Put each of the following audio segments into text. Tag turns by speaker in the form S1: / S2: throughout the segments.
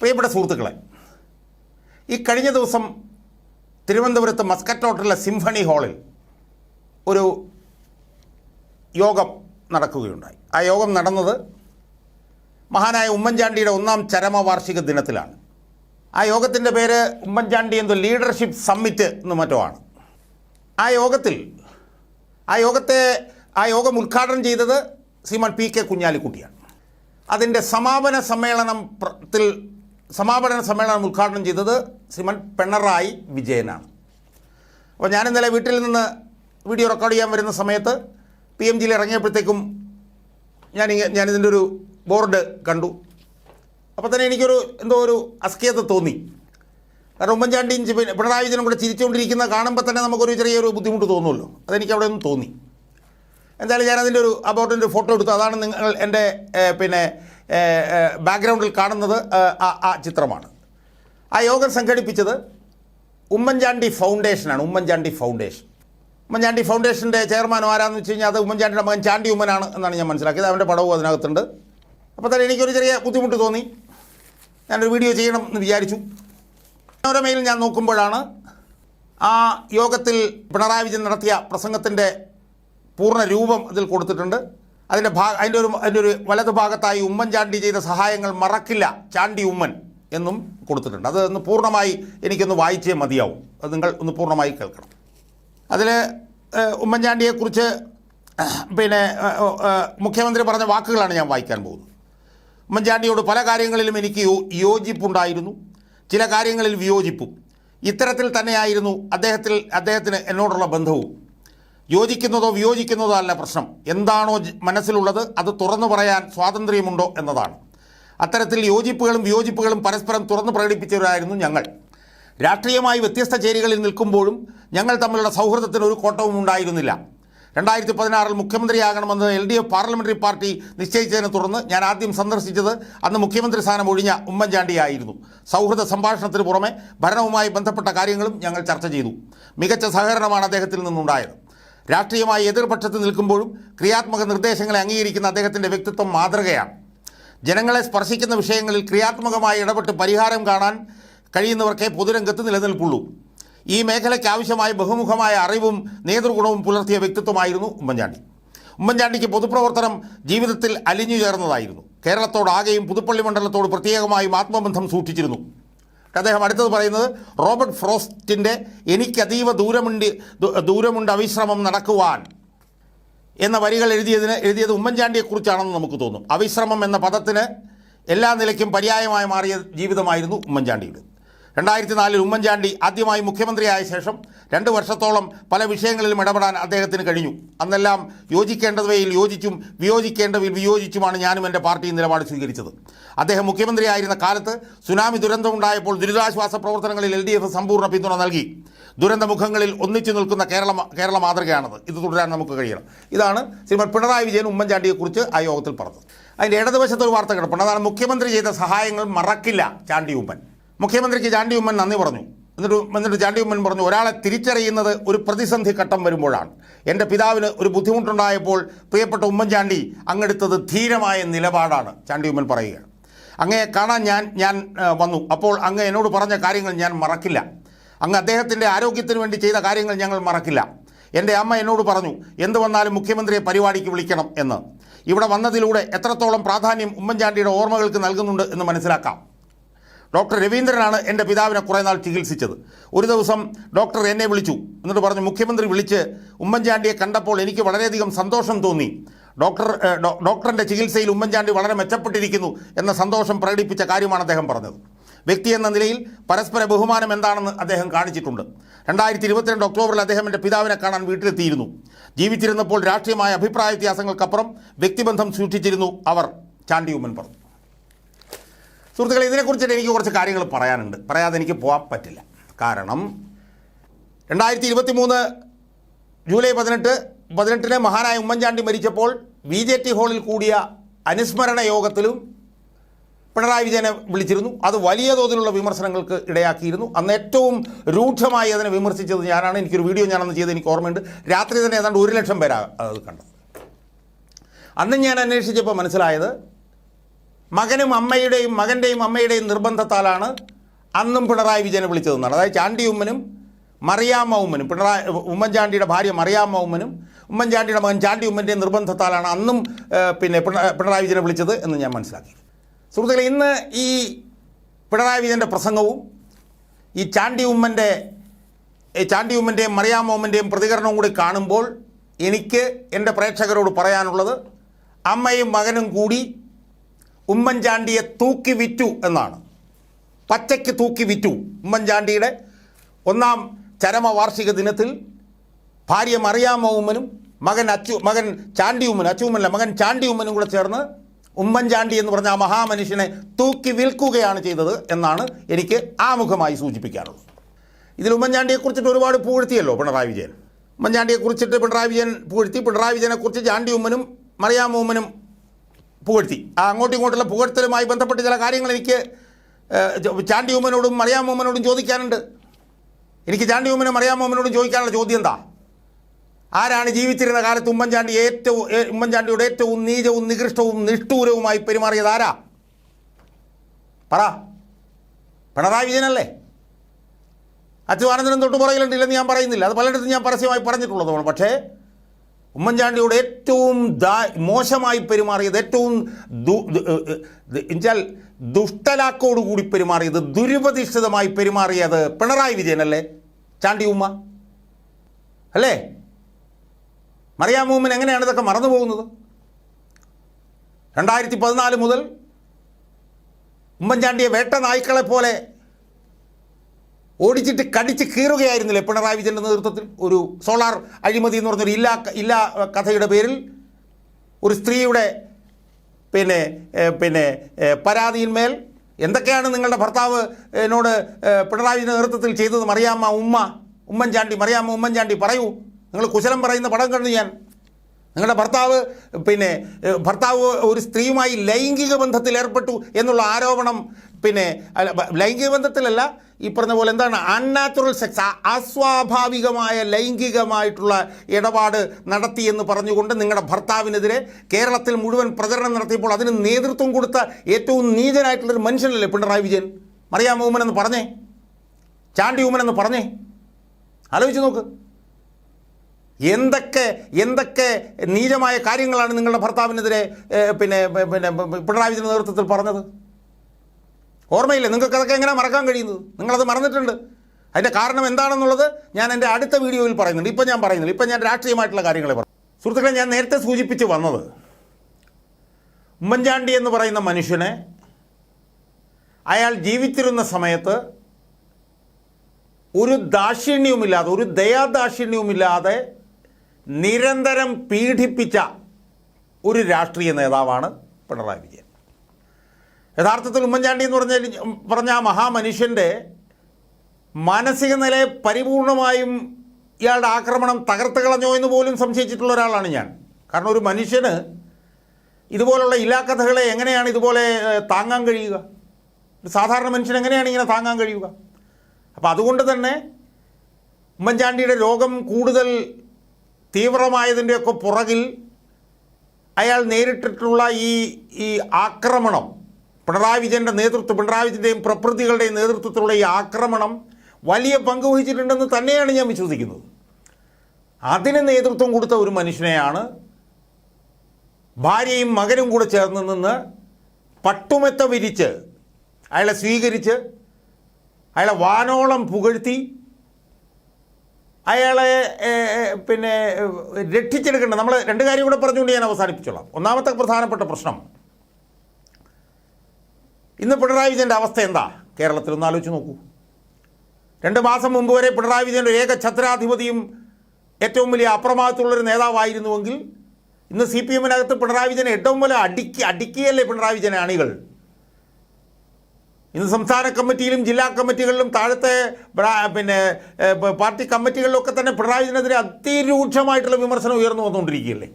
S1: പ്രിയപ്പെട്ട സുഹൃത്തുക്കളെ ഈ കഴിഞ്ഞ ദിവസം തിരുവനന്തപുരത്ത് മസ്കറ്റ് ഹോട്ടലിലെ സിംഫണി ഹാളിൽ ഒരു യോഗം നടക്കുകയുണ്ടായി. ആ യോഗം നടന്നത് മഹാനായ ഉമ്മൻചാണ്ടിയുടെ ഒന്നാം ചരമവാർഷിക ദിനത്തിലാണ്. ആ യോഗത്തിന്റെ പേര് ഉമ്മൻചാണ്ടി എന്തോ ലീഡർഷിപ്പ് സമ്മിറ്റ് എന്ന് മറ്റോ ആണ്. ആ യോഗത്തിൽ ആ യോഗത്തെ ആ യോഗം ഉദ്ഘാടനം ചെയ്തത് ശ്രീമാൻ പി കെ കുഞ്ഞാലിക്കുട്ടിയാണ്. അതിന്റെ സമാപന സമ്മേളനത്തിൽ ത്തിൽ സമാപന സമ്മേളനം ഉദ്ഘാടനം ചെയ്തത് ശ്രീമൻ പിണറായി വിജയനാണ്. അപ്പോൾ ഞാൻ ഇന്നലെ വീട്ടിൽ നിന്ന് വീഡിയോ റെക്കോർഡ് ചെയ്യാൻ വരുന്ന സമയത്ത് പി എം ജിയിൽ ഇറങ്ങിയപ്പോഴത്തേക്കും ഞാൻ ഞാനിതിന്റെ ഒരു ബോർഡ് കണ്ടു. അപ്പോൾ തന്നെ എനിക്കൊരു എന്തോ ഒരു അസ്കിയത തോന്നി. കാരണം ഉമ്മൻചാണ്ടിയും പിണറായി വിജയനും കൂടെ ചിരിച്ചുകൊണ്ടിരിക്കുന്ന കാണുമ്പോൾ തന്നെ നമുക്കൊരു ചെറിയൊരു ബുദ്ധിമുട്ട് തോന്നുമല്ലോ. അതെനിക്ക് അവിടെ ഒന്നും തോന്നി. എന്തായാലും ഞാനതിന്റെ ഒരു ആ ബോർഡിന്റെ ഫോട്ടോ എടുത്തു. അതാണ് നിങ്ങൾ എന്റെ പിന്നെ ബാക്ക്ഗ്രൗണ്ടിൽ കാണുന്നത് ആ ചിത്രമാണ്. ആ യോഗം സംഘടിപ്പിച്ചത് ഉമ്മൻചാണ്ടി ഫൗണ്ടേഷനാണ് ഉമ്മൻചാണ്ടി ഫൗണ്ടേഷൻ. ഉമ്മൻചാണ്ടി ഫൗണ്ടേഷന്റെ ചെയർമാൻ ആരാന്ന് വെച്ച് കഴിഞ്ഞാൽ അത് ഉമ്മൻചാണ്ടിയുടെ മകൻ ചാണ്ടി ഉമ്മനാണ് എന്നാണ് ഞാൻ മനസ്സിലാക്കിയത്. അവന്റെ പടവും അതിനകത്തുണ്ട്. അപ്പോൾ തന്നെ എനിക്കൊരു ചെറിയ ബുദ്ധിമുട്ട് തോന്നി. ഞാനൊരു വീഡിയോ ചെയ്യണം എന്ന് വിചാരിച്ചു. മനോരമയിൽ ഞാൻ നോക്കുമ്പോഴാണ് ആ യോഗത്തിൽ പിണറായി വിജയൻ നടത്തിയ പ്രസംഗത്തിന്റെ പൂർണ രൂപം അതിൽ കൊടുത്തിട്ടുണ്ട്. അതിന്റെ ഭാഗ അതിന്റെ ഒരു അതിന്റെ ഒരു വലതു ഭാഗത്തായി ഉമ്മൻചാണ്ടി ചെയ്ത സഹായങ്ങൾ മറക്കില്ല. ചാണ്ടി ഉമ്മൻ എന്നും കൊടുത്തിട്ടുണ്ട്. അത് ഒന്ന് പൂർണമായി എനിക്കൊന്ന് വായിച്ചേ മതിയാവും. അത് നിങ്ങൾ ഒന്ന് പൂർണമായി കേൾക്കണം. അതിൽ ഉമ്മൻചാണ്ടിയെക്കുറിച്ച് പിന്നെ മുഖ്യമന്ത്രി പറഞ്ഞ വാക്കുകളാണ് ഞാൻ വായിക്കാൻ പോകുന്നത്. ഉമ്മൻചാണ്ടിയോട് പല കാര്യങ്ങളിലും എനിക്ക് യോ യോജിപ്പുണ്ടായിരുന്നു. ചില കാര്യങ്ങളിൽ വിയോജിപ്പും. ഇത്തരത്തിൽ തന്നെയായിരുന്നു അദ്ദേഹത്തിൽ അദ്ദേഹത്തിന് എന്നോടുള്ള ബന്ധവും. യോജിക്കുന്നതോ വിയോജിക്കുന്നതോ അല്ല പ്രശ്നം. എന്താണോ മനസ്സിലുള്ളത് അത് തുറന്നു പറയാൻ സ്വാതന്ത്ര്യമുണ്ടോ എന്നതാണ്. അത്തരത്തിൽ യോജിപ്പുകളും വിയോജിപ്പുകളും പരസ്പരം തുറന്നു പ്രകടിപ്പിച്ചവരായിരുന്നു ഞങ്ങൾ. രാഷ്ട്രീയമായി വ്യത്യസ്ത ചേരികളിൽ നിൽക്കുമ്പോഴും ഞങ്ങൾ തമ്മിലുള്ള സൗഹൃദത്തിന് ഒരു കോട്ടവും ഉണ്ടായിരുന്നില്ല. രണ്ടായിരത്തി പതിനാറിൽ മുഖ്യമന്ത്രിയാകണമെന്ന് L D F parliamentary party നിശ്ചയിച്ചതിനെ തുടർന്ന് ഞാൻ ആദ്യം സന്ദർശിച്ചത് അന്ന് മുഖ്യമന്ത്രി സ്ഥാനം ഒഴിഞ്ഞ ഉമ്മൻചാണ്ടിയായിരുന്നു. സൗഹൃദ സംഭാഷണത്തിന് പുറമെ ഭരണവുമായി ബന്ധപ്പെട്ട കാര്യങ്ങളും ഞങ്ങൾ ചർച്ച ചെയ്തു. മികച്ച സഹകരണമാണ് അദ്ദേഹത്തിൽ നിന്നുണ്ടായത്. രാഷ്ട്രീയമായി എതിർപക്ഷത്ത് നിൽക്കുമ്പോഴും ക്രിയാത്മക നിർദ്ദേശങ്ങളെ അംഗീകരിക്കുന്ന അദ്ദേഹത്തിന്റെ വ്യക്തിത്വം മാതൃകയാണ്. ജനങ്ങളെ സ്പർശിക്കുന്ന വിഷയങ്ങളിൽ ക്രിയാത്മകമായി ഇടപെട്ട് പരിഹാരം കാണാൻ കഴിയുന്നവർക്കേ പൊതുരംഗത്ത് നിലനിൽപ്പുള്ളൂ. ഈ മേഖലയ്ക്ക് ആവശ്യമായ ബഹുമുഖമായ അറിവും നേതൃഗുണവും പുലർത്തിയ വ്യക്തിത്വമായിരുന്നു ഉമ്മൻചാണ്ടി. ഉമ്മൻചാണ്ടിക്ക് പൊതുപ്രവർത്തനം ജീവിതത്തിൽ അലിഞ്ഞു ചേർന്നതായിരുന്നു. കേരളത്തോടാകെയും പുതുപ്പള്ളി മണ്ഡലത്തോട് പ്രത്യേകമായും ആത്മബന്ധം സൂക്ഷിച്ചിരുന്നു. അദ്ദേഹം അടുത്തത് പറയുന്നത് റോബർട്ട് ഫ്രോസ്റ്റിന്റെ എനിക്കതീവ ദൂരമുണ്ട് ദൂരമുണ്ട് അവിശ്രമം നടക്കുവാൻ എന്ന വരികൾ എഴുതിയതിന് എഴുതിയത് ഉമ്മൻചാണ്ടിയെക്കുറിച്ചാണെന്ന് നമുക്ക് തോന്നും. അവിശ്രമം എന്ന പദത്തിന് എല്ലാ നിലയ്ക്കും പര്യായമായി മാറിയ ജീവിതമായിരുന്നു ഉമ്മൻചാണ്ടിയുടെ. രണ്ടായിരത്തി നാലിൽ ഉമ്മൻചാണ്ടി ആദ്യമായി മുഖ്യമന്ത്രിയായ ശേഷം രണ്ട് വർഷത്തോളം പല വിഷയങ്ങളിലും ഇടപെടാൻ അദ്ദേഹത്തിന് കഴിഞ്ഞു. അന്നെല്ലാം യോജിക്കേണ്ടവയിൽ യോജിച്ചും വിയോജിക്കേണ്ടവയിൽ വിയോജിച്ചുമാണ് ഞാനും എന്റെ പാർട്ടി നിലപാട് സ്വീകരിച്ചത്. അദ്ദേഹം മുഖ്യമന്ത്രിയായിരുന്ന കാലത്ത് സുനാമി ദുരന്തമുണ്ടായപ്പോൾ ദുരിതാശ്വാസ പ്രവർത്തനങ്ങളിൽ എൽ ഡി എഫ് സമ്പൂർണ പിന്തുണ നൽകി. ദുരന്തമുഖങ്ങളിൽ ഒന്നിച്ചു നിൽക്കുന്ന കേരള കേരള മാതൃകയാണത്. ഇത് തുടരാൻ നമുക്ക് കഴിയണം. ഇതാണ് ശ്രീമതി പിണറായി വിജയൻ ഉമ്മൻചാണ്ടിയെക്കുറിച്ച് ആ യോഗത്തിൽ പറഞ്ഞത്. അതിന്റെ ഇടതുവശത്തൊരു വാർത്ത കിടപ്പുണ്ട് അതാണ് മുഖ്യമന്ത്രി ചെയ്ത സഹായങ്ങൾ മറക്കില്ല ചാണ്ടി ഉമ്മൻ. മുഖ്യമന്ത്രിക്ക് ചാണ്ടി ഉമ്മൻ നന്ദി പറഞ്ഞു. എന്നിട്ട് എന്നിട്ട് ചാണ്ടി ഉമ്മൻ പറഞ്ഞു ഒരാളെ തിരിച്ചറിയുന്നത് ഒരു പ്രതിസന്ധി ഘട്ടം വരുമ്പോഴാണ്. എന്റെ പിതാവിന് ഒരു ബുദ്ധിമുട്ടുണ്ടായപ്പോൾ പ്രിയപ്പെട്ട ഉമ്മൻചാണ്ടി അങ്ങെടുത്തത് ധീരമായ നിലപാടാണ് ചാണ്ടി ഉമ്മൻ പറയുകയാണ് അങ്ങയെ കാണാൻ ഞാൻ ഞാൻ വന്നു. അപ്പോൾ അങ്ങ് എന്നോട് പറഞ്ഞ കാര്യങ്ങൾ ഞാൻ മറക്കില്ല. അങ്ങ് അദ്ദേഹത്തിന്റെ ആരോഗ്യത്തിന് വേണ്ടി ചെയ്ത കാര്യങ്ങൾ ഞങ്ങൾ മറക്കില്ല. എന്റെ അമ്മ എന്നോട് പറഞ്ഞു എന്ത് വന്നാലും മുഖ്യമന്ത്രിയെ പരിപാടിക്ക് വിളിക്കണം എന്ന്. ഇവിടെ വന്നതിലൂടെ എത്രത്തോളം പ്രാധാന്യം ഉമ്മൻചാണ്ടിയുടെ ഓർമ്മകൾക്ക് നൽകുന്നുണ്ട് എന്ന് മനസ്സിലാക്കാം. ഡോക്ടർ രവീന്ദ്രനാണ് എന്റെ പിതാവിനെ കുറേ നാൾ ചികിത്സിച്ചത്. ഒരു ദിവസം ഡോക്ടർ എന്നെ വിളിച്ചു. എന്നിട്ട് പറഞ്ഞു മുഖ്യമന്ത്രി വിളിച്ച് ഉമ്മൻചാണ്ടിയെ കണ്ടപ്പോൾ എനിക്ക് വളരെയധികം സന്തോഷം തോന്നി. ഡോക്ടർ ഡോക്ടറിന്റെ ചികിത്സയിൽ ഉമ്മൻചാണ്ടി വളരെ മെച്ചപ്പെട്ടിരിക്കുന്നു എന്ന സന്തോഷം പ്രകടിപ്പിച്ച കാര്യമാണ് അദ്ദേഹം പറഞ്ഞത്. വ്യക്തി എന്ന നിലയിൽ പരസ്പര ബഹുമാനം എന്താണെന്ന് അദ്ദേഹം കാണിച്ചിട്ടുണ്ട്. രണ്ടായിരത്തി ഇരുപത്തിരണ്ട് ഒക്ടോബറിൽ അദ്ദേഹം എന്റെ പിതാവിനെ കാണാൻ വീട്ടിലെത്തിയിരുന്നു. ജീവിച്ചിരുന്നപ്പോൾ രാഷ്ട്രീയമായ അഭിപ്രായ വ്യത്യാസങ്ങൾക്കപ്പുറം വ്യക്തിബന്ധം സൂക്ഷിച്ചിരുന്നു അവർ ചാണ്ടി ഉമ്മൻ പറഞ്ഞു. സുഹൃത്തുക്കളെ ഇതിനെക്കുറിച്ചിട്ട് എനിക്ക് കുറച്ച് കാര്യങ്ങൾ പറയാനുണ്ട്. പറയാതെ എനിക്ക് പോകാൻ പറ്റില്ല. കാരണം രണ്ടായിരത്തി ഇരുപത്തി മൂന്ന് ജൂലൈ പതിനെട്ട് പതിനെട്ടിന് മഹാനായ ഉമ്മൻചാണ്ടി മരിച്ചപ്പോൾ ബി ജെ ടി ഹാളിൽ കൂടിയ അനുസ്മരണ യോഗത്തിലും പിണറായി വിജയനെ വിളിച്ചിരുന്നു. അത് വലിയ തോതിലുള്ള വിമർശനങ്ങൾക്ക് ഇടയാക്കിയിരുന്നു. അന്ന് ഏറ്റവും രൂക്ഷമായി അതിനെ വിമർശിച്ചത് ഞാനാണ്. എനിക്കൊരു വീഡിയോ ഞാനന്ന് ചെയ്ത് എനിക്ക് ഓർമ്മയുണ്ട്. രാത്രി തന്നെ ഏതാണ്ട് ഒരു ലക്ഷം പേരാ അത് കണ്ടത്. അന്ന് ഞാൻ അന്വേഷിച്ചപ്പോൾ മനസ്സിലായത് മകനും അമ്മയുടെയും മകന്റെയും അമ്മയുടെയും നിർബന്ധത്താലാണ് അന്നും പിണറായി വിജയനെ വിളിച്ചതെന്നാണ് അതായത് ചാണ്ടി ഉമ്മനും മറിയാമ്മ ഉമ്മനും പിണറായി ഉമ്മൻചാണ്ടിയുടെ ഭാര്യ മറിയാമ്മ ഉമ്മനും ഉമ്മൻചാണ്ടിയുടെ മകൻ ചാണ്ടി ഉമ്മന്റെയും നിർബന്ധത്താലാണ് അന്നും പിന്നെ പിണറായി വിജയനെ വിളിച്ചത് എന്ന് ഞാൻ മനസ്സിലാക്കി. സുഹൃത്തുക്കളെ ഇന്ന് ഈ പിണറായി വിജയന്റെ പ്രസംഗവും ഈ ചാണ്ടി ഉമ്മന്റെ ചാണ്ടി ഉമ്മന്റെയും മറിയാമ്മ ഉമ്മന്റെയും പ്രതികരണവും കൂടി കാണുമ്പോൾ എനിക്ക് എന്റെ പ്രേക്ഷകരോട് പറയാനുള്ളത് അമ്മയും മകനും കൂടി ഉമ്മൻചാണ്ടിയെ തൂക്കി വിറ്റു എന്നാണ്. പച്ചയ്ക്ക് തൂക്കി വിറ്റു. ഉമ്മൻചാണ്ടിയുടെ ഒന്നാം ചരമവാർഷിക ദിനത്തിൽ ഭാര്യ മറിയാമ്മ ഉമ്മനും മകൻ അച്ചു മകൻ ചാണ്ടി ഉമ്മൻ അച്ചു ഉമ്മനല്ല മകൻ ചാണ്ടി ഉമ്മനും കൂടെ ചേർന്ന് ഉമ്മൻചാണ്ടി എന്ന് പറഞ്ഞ ആ മഹാമനുഷ്യനെ തൂക്കി വിൽക്കുകയാണ് ചെയ്തത് എന്നാണ് എനിക്ക് ആമുഖമായി സൂചിപ്പിക്കാനുള്ളത്. ഇതിൽ ഉമ്മൻചാണ്ടിയെ കുറിച്ചിട്ട് ഒരുപാട് പുകഴ്ത്തിയല്ലോ പിണറായി വിജയൻ. ഉമ്മൻചാണ്ടിയെ കുറിച്ചിട്ട് പിണറായി വിജയൻ പുകഴ്ത്തി പിണറായി വിജയനെക്കുറിച്ച് ചാണ്ടി ഉമ്മനും മറിയാമ്മ ഉമ്മനും പുകഴ്ത്തി. ആ അങ്ങോട്ടും ഇങ്ങോട്ടുള്ള പുകഴ്ത്തലുമായി ബന്ധപ്പെട്ട് ചില കാര്യങ്ങൾ എനിക്ക് ചാണ്ടി ഉമ്മനോടും മറിയാം ഉമ്മനോടും ചോദിക്കാനുണ്ട്. എനിക്ക് ചാണ്ടി ഉമ്മനും മറിയാം ഉമ്മനോടും ചോദിക്കാനുള്ള ചോദ്യം എന്താ? ആരാണ് ജീവിച്ചിരുന്ന കാലത്ത് ഉമ്മൻചാണ്ടി ഏറ്റവും ഉമ്മൻചാണ്ടിയുടെ ഏറ്റവും നീചവും നികൃഷ്ടവും നിഷ്ഠൂരവുമായി പെരുമാറിയത് ആരാ? പറ. പിണറായി വിജയനല്ലേ? അച്യുതാനന്ദനും തൊട്ട് പുറകിലുണ്ടില്ലെന്ന് ഞാൻ പറയുന്നില്ല. അത് പലയിടത്തും ഞാൻ പരസ്യമായി പറഞ്ഞിട്ടുള്ളതാണ് പക്ഷേ ഉമ്മൻചാണ്ടിയോട് ഏറ്റവും ദാ മോശമായി പെരുമാറിയത് ഏറ്റവും എന്നുവെച്ചാൽ ദുഷ്ടലാക്കോടുകൂടി പെരുമാറിയത് ദുരുപതിഷ്ഠിതമായി പെരുമാറിയത് പിണറായി വിജയനല്ലേ? ചാണ്ടി ഉമ്മ. അല്ലേ? മറിയാമൂമ്മൻ എങ്ങനെയാണ് ഇതൊക്കെ മറന്നു പോകുന്നത്? രണ്ടായിരത്തി പതിനാല് മുതൽ ഉമ്മൻചാണ്ടിയെ വേട്ട നായ്ക്കളെ പോലെ ഓടിച്ചിട്ട് കടിച്ച് കീറുകയായിരുന്നില്ലേ പിണറായി വിജയന്റെ നേതൃത്വത്തിൽ? ഒരു സോളാർ അഴിമതി എന്ന് പറഞ്ഞൊരു ഇല്ലാ ഇല്ലാ കഥയുടെ പേരിൽ ഒരു സ്ത്രീയുടെ പിന്നെ പിന്നെ പരാതിയിന്മേൽ എന്തൊക്കെയാണ് നിങ്ങളുടെ ഭർത്താവ് എന്നോട് പിണറായി നേതൃത്വത്തിൽ ചെയ്തത് മറിയാമ്മ ഉമ്മ ഉമ്മൻചാണ്ടി മറിയാമ്മ ഉമ്മൻചാണ്ടി പറയൂ. നിങ്ങൾ കുശലം പറയുന്ന പടം കണ്ടു ഞാൻ. നിങ്ങളുടെ ഭർത്താവ് പിന്നെ ഭർത്താവ് ഒരു സ്ത്രീയുമായി ലൈംഗിക ബന്ധത്തിൽ ഏർപ്പെട്ടു എന്നുള്ള ആരോപണം പിന്നെ ലൈംഗിക ബന്ധത്തിലല്ല ഈ പറഞ്ഞ പോലെ എന്താണ്? അൺനാച്ചുറൽ സെക്സ് അസ്വാഭാവികമായ ലൈംഗികമായിട്ടുള്ള ഇടപാട് നടത്തി എന്ന് പറഞ്ഞുകൊണ്ട് നിങ്ങളുടെ ഭർത്താവിനെതിരെ കേരളത്തിൽ മുഴുവൻ പ്രചരണം നടത്തിയപ്പോൾ അതിന് നേതൃത്വം കൊടുത്ത ഏറ്റവും നീചനായിട്ടുള്ളൊരു മനുഷ്യനല്ലേ പിണറായി വിജയൻ? മറിയാം ഉമ്മൻ എന്ന് പറഞ്ഞേ? ചാണ്ടി ഉമ്മൻ എന്ന് പറഞ്ഞേ? ആലോചിച്ച് നോക്ക്. എന്തൊക്കെ എന്തൊക്കെ നീചമായ കാര്യങ്ങളാണ് നിങ്ങളുടെ ഭർത്താവിനെതിരെ പിന്നെ പിന്നെ പിണറായി വിജയന്റെ നേതൃത്വത്തിൽ പറഞ്ഞത്? ഓർമ്മയില്ലേ? നിങ്ങൾക്ക് അതൊക്കെ എങ്ങനെ മറക്കാൻ കഴിയുന്നത്? നിങ്ങളത് മറന്നിട്ടുണ്ട്. അതിന്റെ കാരണം എന്താണെന്നുള്ളത് ഞാൻ എന്റെ അടുത്ത വീഡിയോയിൽ പറയുന്നുണ്ട്. ഇപ്പം ഞാൻ പറയുന്നില്ല ഇപ്പം ഞാൻ രാഷ്ട്രീയമായിട്ടുള്ള കാര്യങ്ങളെ പറഞ്ഞു സുഹൃത്തുക്കളെ ഞാൻ നേരത്തെ സൂചിപ്പിച്ച് വന്നത് ഉമ്മൻചാണ്ടി എന്ന് പറയുന്ന മനുഷ്യനെ അയാൾ ജീവിച്ചിരുന്ന സമയത്ത് ഒരു ദാക്ഷിണ്യവുമില്ലാതെ ഒരു ദയാദാക്ഷിണ്യവുമില്ലാതെ നിരന്തരം പീഡിപ്പിച്ച ഒരു രാഷ്ട്രീയ നേതാവാണ് പിണറായി വിജയൻ. യഥാർത്ഥത്തിൽ ഉമ്മൻചാണ്ടി എന്ന് പറഞ്ഞാൽ പറഞ്ഞ ആ മഹാമനുഷ്യന്റെ മാനസിക നിലയെ പരിപൂർണമായും ഇയാളുടെ ആക്രമണം തകർത്ത് കളഞ്ഞോ എന്ന് പോലും സംശയിച്ചിട്ടുള്ള ഒരാളാണ് ഞാൻ. കാരണം ഒരു മനുഷ്യന് ഇതുപോലുള്ള ഇല്ലാക്കഥകളെ എങ്ങനെയാണ് ഇതുപോലെ താങ്ങാൻ കഴിയുക? ഒരു സാധാരണ മനുഷ്യൻ എങ്ങനെയാണ് ഇങ്ങനെ താങ്ങാൻ കഴിയുക? അപ്പോൾ അതുകൊണ്ട് തന്നെ ഉമ്മൻചാണ്ടിയുടെ രോഗം കൂടുതൽ തീവ്രമായതിന്റെയൊക്കെ പുറകിൽ അയാൾ നേരിട്ടിട്ടുള്ള ഈ ഈ ആക്രമണം പിണറായി വിജയന്റെ നേതൃത്വം പിണറായി വിജയന്റെയും പ്രകൃതികളുടെയും നേതൃത്വത്തിലുള്ള ഈ ആക്രമണം വലിയ പങ്ക് വഹിച്ചിട്ടുണ്ടെന്ന് തന്നെയാണ് ഞാൻ വിശ്വസിക്കുന്നത്. അതിന് നേതൃത്വം കൊടുത്ത ഒരു മനുഷ്യനെയാണ് ഭാര്യയും മകനും കൂടെ ചേർന്ന് നിന്ന് പട്ടുമെത്ത വിരിച്ച് അയാളെ സ്വീകരിച്ച് അയാളെ വാനോളം പുകഴ്ത്തി അയാളെ പിന്നെ രക്ഷിച്ചെടുക്കേണ്ട. നമ്മൾ രണ്ട് കാര്യം കൂടെ പറഞ്ഞുകൊണ്ട് ഞാൻ അവസാനിപ്പിച്ചോളാം. ഒന്നാമത്തെ പ്രധാനപ്പെട്ട പ്രശ്നം ഇന്ന് പിണറായി വിജയന്റെ അവസ്ഥ എന്താ? കേരളത്തിൽ ഒന്ന് ആലോചിച്ച് നോക്കൂ. രണ്ട് മാസം മുമ്പ് വരെ പിണറായി വിജയൻ ഒരു ഏക ഛത്രാധിപതിയും ഏറ്റവും വലിയ അപ്രമാദത്തുള്ളൊരു നേതാവായിരുന്നുവെങ്കിൽ ഇന്ന് സി പി എമ്മിനകത്ത് പിണറായി വിജയനെ ഏറ്റവും പോലെ അടുക്കി അടുക്കിയല്ലേ പിണറായി വിജയനെ അണികൾ? ഇന്ന് സംസ്ഥാന കമ്മിറ്റിയിലും ജില്ലാ കമ്മിറ്റികളിലും താഴത്തെ പിന്നെ പാർട്ടി കമ്മിറ്റികളിലൊക്കെ തന്നെ പിണറായി വിജയനെതിരെ അതിരൂക്ഷമായിട്ടുള്ള വിമർശനം ഉയർന്നു വന്നുകൊണ്ടിരിക്കുകയല്ലേ?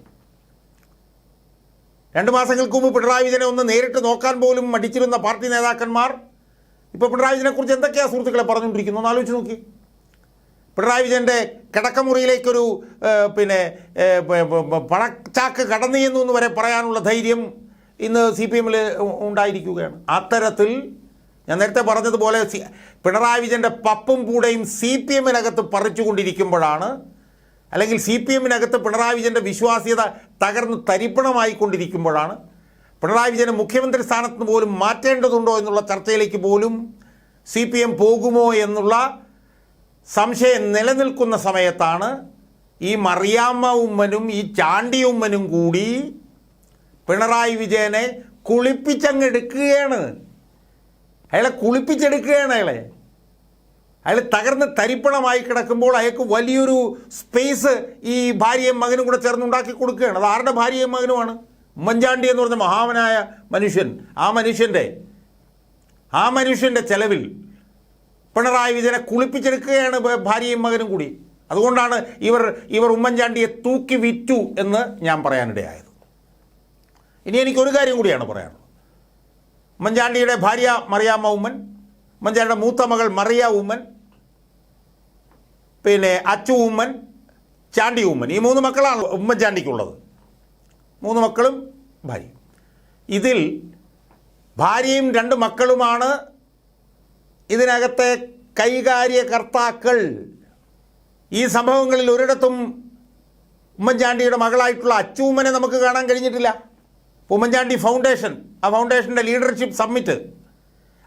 S1: രണ്ട് മാസങ്ങൾക്ക് മുമ്പ് പിണറായി വിജയനെ ഒന്ന് നേരിട്ട് നോക്കാൻ പോലും മടിച്ചിരുന്ന പാർട്ടി നേതാക്കന്മാർ ഇപ്പോൾ പിണറായി വിജയനെക്കുറിച്ച് എന്തൊക്കെയാണ് സുഹൃത്തുക്കളെ പറഞ്ഞുകൊണ്ടിരിക്കുന്നു? ആലോചിച്ച് നോക്കി. പിണറായി വിജയന്റെ കിടക്കമുറിയിലേക്കൊരു പിന്നെ പണച്ചാക്ക് കടന്നു ചെന്നു എന്ന് വരെ പറയാനുള്ള ധൈര്യം ഇന്ന് സി പി എമ്മിൽ ഉണ്ടായിരിക്കുകയാണ്. അത്തരത്തിൽ ഞാൻ നേരത്തെ പറഞ്ഞതുപോലെ പിണറായി വിജയന്റെ പപ്പും പൂടയും സി പി എമ്മിനകത്ത് പറിച്ചുകൊണ്ടിരിക്കുമ്പോഴാണ് അല്ലെങ്കിൽ സി പി എമ്മിനകത്ത് പിണറായി വിജയന്റെ വിശ്വാസ്യത തകർന്ന് തരിപ്പണമായിക്കൊണ്ടിരിക്കുമ്പോഴാണ് പിണറായി വിജയനെ മുഖ്യമന്ത്രി സ്ഥാനത്ത് പോലും മാറ്റേണ്ടതുണ്ടോ എന്നുള്ള ചർച്ചയിലേക്ക് പോലും സി പി എം പോകുമോ എന്നുള്ള സംശയം നിലനിൽക്കുന്ന സമയത്താണ് ഈ മറിയാമ്മ ഉമ്മനും ഈ ചാണ്ടി ഉമ്മനും കൂടി പിണറായി വിജയനെ കുളിപ്പിച്ചങ്ങെടുക്കുകയാണ് അയാളെ കുളിപ്പിച്ചെടുക്കുകയാണ് അയാളെ. അയാൾ തകർന്ന് തരിപ്പണമായി കിടക്കുമ്പോൾ അയാൾക്ക് വലിയൊരു സ്പേസ് ഈ ഭാര്യയും മകനും കൂടെ ചേർന്ന് ഉണ്ടാക്കി കൊടുക്കുകയാണ്. അത് ആരുടെ ഭാര്യയും മകനുമാണ്? ഉമ്മൻചാണ്ടി എന്ന് പറഞ്ഞ മഹാവനായ മനുഷ്യൻ. ആ മനുഷ്യന്റെ ആ മനുഷ്യന്റെ ചെലവിൽ പിണറായി വിജയനെ കുളിപ്പിച്ചെടുക്കുകയാണ് ഭാര്യയും മകനും കൂടി. അതുകൊണ്ടാണ് ഇവർ ഇവർ ഉമ്മൻചാണ്ടിയെ തൂക്കി വിറ്റു എന്ന് ഞാൻ പറയാനിടയായത്. ഇനി എനിക്കൊരു കാര്യം കൂടിയാണ് പറയാനുള്ളത്. ഉമ്മൻചാണ്ടിയുടെ ഭാര്യ മറിയാമ്മ ഉമ്മൻ ഉമ്മൻചാണ്ടിയുടെ മൂത്ത മകൾ മറിയ ഉമ്മൻ പിന്നെ അച്ചു ഉമ്മൻ ചാണ്ടി ഉമ്മൻ. ഈ മൂന്ന് മക്കളാണ് ഉമ്മൻചാണ്ടിക്കുള്ളത് മൂന്ന് മക്കളും ഭാര്യ ഇതിൽ ഭാര്യയും രണ്ട് മക്കളുമാണ് ഇതിനകത്തെ കൈകാര്യകർത്താക്കൾ. ഈ സംഭവങ്ങളിൽ ഒരിടത്തും ഉമ്മൻചാണ്ടിയുടെ മകളായിട്ടുള്ള അച്ചൂമ്മനെ നമുക്ക് കാണാൻ കഴിഞ്ഞിട്ടില്ല. ഉമ്മൻചാണ്ടി ഫൗണ്ടേഷൻ ആ ഫൗണ്ടേഷന്റെ ലീഡർഷിപ്പ് സമ്മിറ്റ്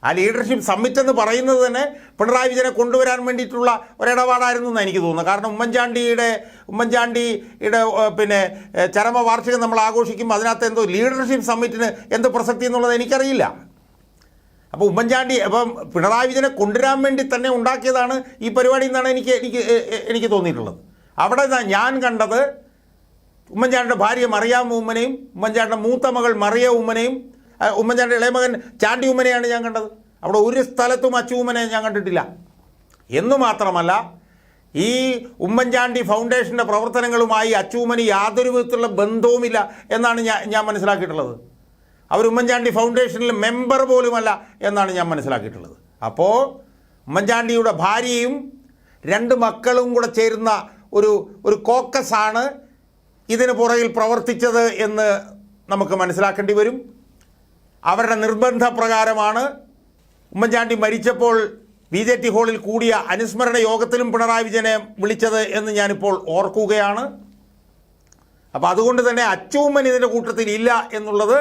S1: ആ ലീഡർഷിപ്പ് സമ്മിറ്റ് എന്ന് പറയുന്നത് തന്നെ പിണറായി വിജയനെ കൊണ്ടുവരാൻ വേണ്ടിയിട്ടുള്ള ഒരിടപാടായിരുന്നു എന്ന് എനിക്ക് തോന്നുന്നു കാരണം ഉമ്മൻചാണ്ടിയുടെ ഉമ്മൻചാണ്ടിയുടെ പിന്നെ ചരമ വാർഷികം നമ്മൾ ആഘോഷിക്കുമ്പോൾ അതിനകത്ത് എന്തോ ലീഡർഷിപ്പ് സമ്മിറ്റിന് എന്ത് പ്രസക്തി എന്നുള്ളത് എനിക്കറിയില്ല. അപ്പോൾ ഉമ്മൻചാണ്ടി അപ്പം പിണറായി വിജയനെ കൊണ്ടുവരാൻ വേണ്ടി തന്നെ ഉണ്ടാക്കിയതാണ് ഈ പരിപാടി എന്നാണ് എനിക്ക് എനിക്ക് എനിക്ക് തോന്നിയിട്ടുള്ളത്. അവിടെ ഞാൻ കണ്ടത് ഉമ്മൻചാണ്ടിയുടെ ഭാര്യ മറിയാമ്മ ഉമ്മനെയും ഉമ്മൻചാണ്ടിയുടെ മൂത്ത മകൾ മറിയ ഉമ്മനെയും ആ, ഉമ്മൻചാണ്ടിയുടെ ഇളയമകൻ ചാണ്ടി ഉമ്മനെയാണ് ഞാൻ കണ്ടത്. അവിടെ ഒരു സ്ഥലത്തും അച്ചു ഉമ്മനെ ഞാൻ കണ്ടിട്ടില്ല. എന്നു മാത്രമല്ല ഈ ഉമ്മൻചാണ്ടി ഫൗണ്ടേഷന്റെ പ്രവർത്തനങ്ങളുമായി അച്ചൂമ്മന് യാതൊരു വിധത്തിലുള്ള ബന്ധവുമില്ല എന്നാണ് ഞാൻ ഞാൻ മനസ്സിലാക്കിയിട്ടുള്ളത്. അവർ ഉമ്മൻചാണ്ടി ഫൗണ്ടേഷനിൽ മെമ്പർ പോലുമല്ല എന്നാണ് ഞാൻ മനസ്സിലാക്കിയിട്ടുള്ളത്. അപ്പോൾ ഉമ്മൻചാണ്ടിയുടെ ഭാര്യയും രണ്ട് മക്കളും കൂടെ ചേരുന്ന ഒരു ഒരു കോക്കസാണ് ഇതിന് പുറകിൽ പ്രവർത്തിച്ചത് എന്ന് നമുക്ക് മനസ്സിലാക്കേണ്ടി വരും. അവരുടെ നിർബന്ധപ്രകാരമാണ്. ഉമ്മൻചാണ്ടി മരിച്ചപ്പോൾ ബി ജെ ടി ഹാളിൽ കൂടിയ അനുസ്മരണ യോഗത്തിലും പിണറായി വിജയനെ വിളിച്ചത് എന്ന് ഞാനിപ്പോൾ ഓർക്കുകയാണ്. അപ്പോൾ അതുകൊണ്ട് തന്നെ അച്ചുമ്മൻ ഇതിന്റെ കൂട്ടത്തിൽ ഇല്ല എന്നുള്ളത്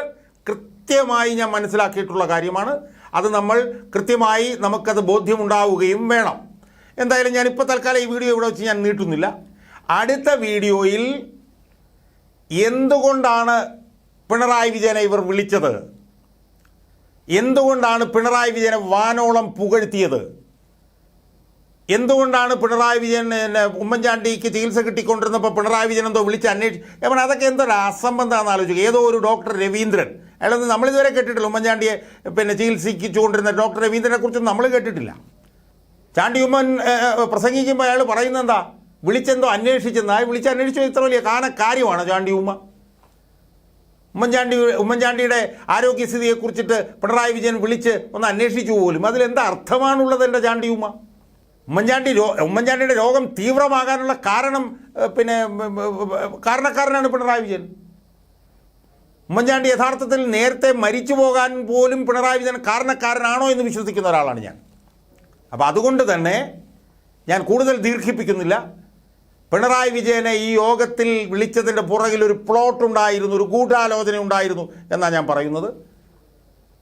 S1: കൃത്യമായി ഞാൻ മനസ്സിലാക്കിയിട്ടുള്ള കാര്യമാണ്. അത് നമ്മൾ കൃത്യമായി നമുക്കത് ബോധ്യമുണ്ടാവുകയും വേണം. എന്തായാലും ഞാനിപ്പോൾ തൽക്കാലം ഈ വീഡിയോ ഇവിടെ വെച്ച് ഞാൻ നീട്ടുന്നില്ല. അടുത്ത വീഡിയോയിൽ എന്തുകൊണ്ടാണ് പിണറായി വിജയനെ ഇവർ വിളിച്ചത്? എന്തുകൊണ്ടാണ് പിണറായി വിജയനെ വാനോളം പുകഴ്ത്തിയത്? എന്തുകൊണ്ടാണ് പിണറായി വിജയൻ ഉമ്മൻചാണ്ടിക്ക് ചികിത്സ കിട്ടിക്കൊണ്ടിരുന്നപ്പോൾ പിണറായി വിജയൻ എന്തോ വിളിച്ച് അന്വേഷിച്ചു എവിടെ അതൊക്കെ എന്തൊരു അസംബന്ധമാണെന്ന് ആലോചിക്കുക ഏതോ ഒരു ഡോക്ടർ രവീന്ദ്രൻ. അയാളൊന്നും നമ്മളിതുവരെ കേട്ടിട്ടില്ല ഉമ്മൻചാണ്ടിയെ പിന്നെ ചികിത്സിച്ചുകൊണ്ടിരുന്ന ഡോക്ടർ രവീന്ദ്രനെ കുറിച്ചൊന്നും നമ്മൾ കേട്ടിട്ടില്ല. ചാണ്ടി ഉമ്മൻ പ്രസംഗിക്കുമ്പോൾ അയാൾ പറയുന്നത് എന്താ വിളിച്ചെന്തോ അന്വേഷിച്ചെന്നാ. വിളിച്ച് അന്വേഷിച്ചു ഇത്ര വലിയ കാന കാര്യമാണ് ചാണ്ടി ഉമ്മ ഉമ്മൻചാണ്ടി ഉമ്മൻചാണ്ടിയുടെ ആരോഗ്യസ്ഥിതിയെക്കുറിച്ചിട്ട് പിണറായി വിജയൻ വിളിച്ച് ഒന്ന് അന്വേഷിച്ചു പോലും. അതിലെന്താ അർത്ഥമാണുള്ളത് എന്റെ ചാണ്ടി ഉമ്മ? ഉമ്മൻചാണ്ടി രോ ഉമ്മൻചാണ്ടിയുടെ രോഗം തീവ്രമാകാനുള്ള കാരണം പിന്നെ കാരണക്കാരനാണ് പിണറായി വിജയൻ. ഉമ്മൻചാണ്ടി യഥാർത്ഥത്തിൽ നേരത്തെ മരിച്ചു പോകാൻ പോലും പിണറായി വിജയൻ കാരണക്കാരനാണോ എന്ന് വിശ്വസിക്കുന്ന ഒരാളാണ് ഞാൻ. അപ്പോൾ അതുകൊണ്ട് തന്നെ ഞാൻ കൂടുതൽ ദീർഘിപ്പിക്കുന്നില്ല. പിണറായി വിജയനെ ഈ യോഗത്തിൽ വിളിച്ചതിന്റെ പുറകിൽ ഒരു പ്ലോട്ട് ഉണ്ടായിരുന്നു ഒരു ഗൂഢാലോചന ഉണ്ടായിരുന്നു എന്നാണ് ഞാൻ പറയുന്നത്.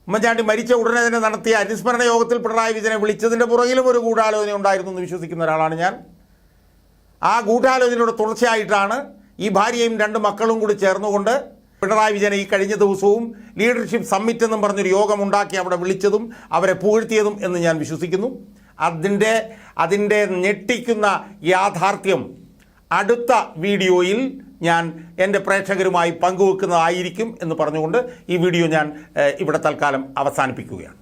S1: ഉമ്മൻചാണ്ടി മരിച്ച ഉടനെ തന്നെ നടത്തിയ അനുസ്മരണ യോഗത്തിൽ പിണറായി വിജയനെ വിളിച്ചതിന്റെ പുറകിലും ഒരു ഗൂഢാലോചന ഉണ്ടായിരുന്നു എന്ന് വിശ്വസിക്കുന്ന ഒരാളാണ് ഞാൻ. ആ ഗൂഢാലോചനയുടെ തുടർച്ചയായിട്ടാണ് ഈ ഭാര്യയും രണ്ട് മക്കളും കൂടി ചേർന്നുകൊണ്ട് പിണറായി വിജയനെ ഈ കഴിഞ്ഞ ദിവസവും ലീഡർഷിപ്പ് സമ്മിറ്റ് എന്നും പറഞ്ഞൊരു യോഗം ഉണ്ടാക്കി അവിടെ വിളിച്ചതും അവരെ പുകഴ്ത്തിയതും എന്ന് ഞാൻ വിശ്വസിക്കുന്നു. അതിന്റെ അതിന്റെ ഞെട്ടിക്കുന്ന യാഥാർത്ഥ്യം അടുത്ത വീഡിയോയിൽ ഞാൻ എന്റെ പ്രേക്ഷകരുമായി പങ്കുവെക്കുന്നതായിരിക്കും എന്ന് പറഞ്ഞുകൊണ്ട് ഈ വീഡിയോ ഞാൻ ഇവിടെ തൽക്കാലം അവസാനിപ്പിക്കുകയാണ്.